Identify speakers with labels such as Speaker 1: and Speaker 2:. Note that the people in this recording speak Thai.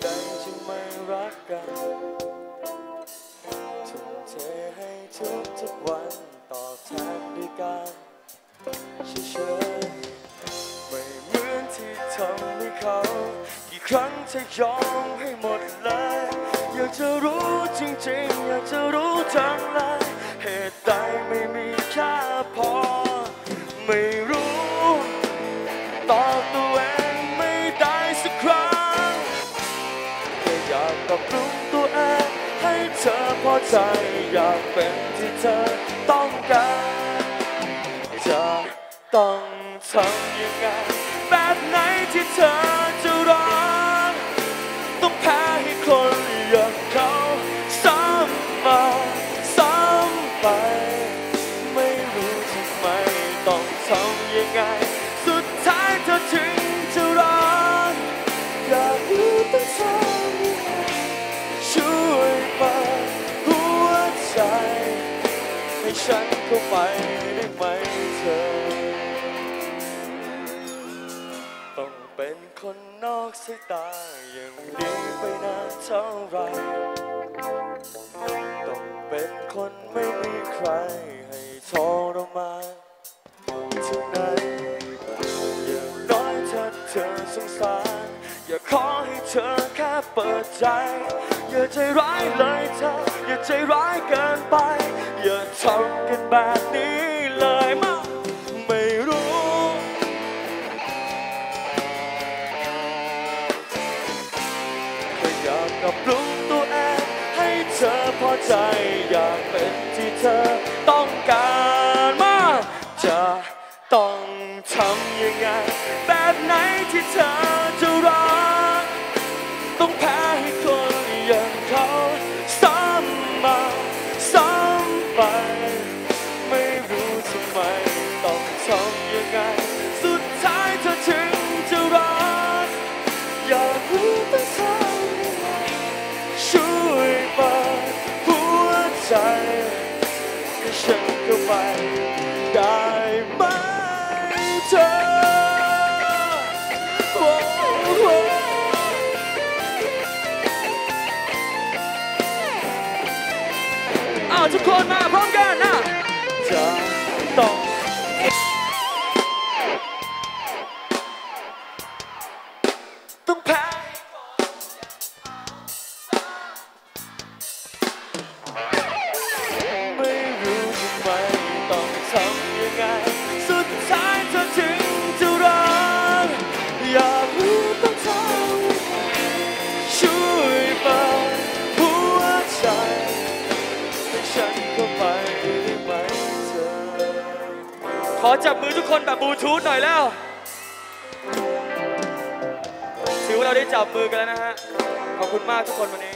Speaker 1: ไรเหตุใดจึงไม่รักกันทุ่มเทให้ทุกทุกๆวันตอบแทนด้วยการเฉยๆไม่เหมือนที่ทำให้เขา กี่ครั้งจะยอมให้หมดเลย อยากจะรู้จริงๆ อยากจะรู้จังเลย ปรับปรุงตัวเองให้เธอพอใจอยากเป็นที่เธอต้องการจะต้องทำยังไงแบบไหนที่เธอจะรักต้องแพ้ให้คนอย่างเขาซ้ำมาซ้ำไป ไม่รู้ทำไมต้องทำยังไง สุดท้ายเธอถึง ใจ ให้ฉันเข้าไปได้ไหมเธอ ต้องเป็นคนนอกสายตาอย่างนี้ไปนานเท่าไรต้องเป็นคนไม่มีใครให้ทรมานเท่านั้นอย่างน้อยถ้าเธอสงสารอย่าขอให้เธอแค่เปิดใจ อย่าใจร้ายเลยเธอ อย่าใจร้าย ใจอยากเป็นที่เธอต้องการมากจะต้องทำยังไง แบบไหนที่เธอจะรักต้อ อ้าวทุ อจับมือทุกคนแบบบลูทูธหน่อยแล้วถือว่าเราได้จับมือกันแล้วนะฮะ ขอบคุณมากทุกคนวันนี้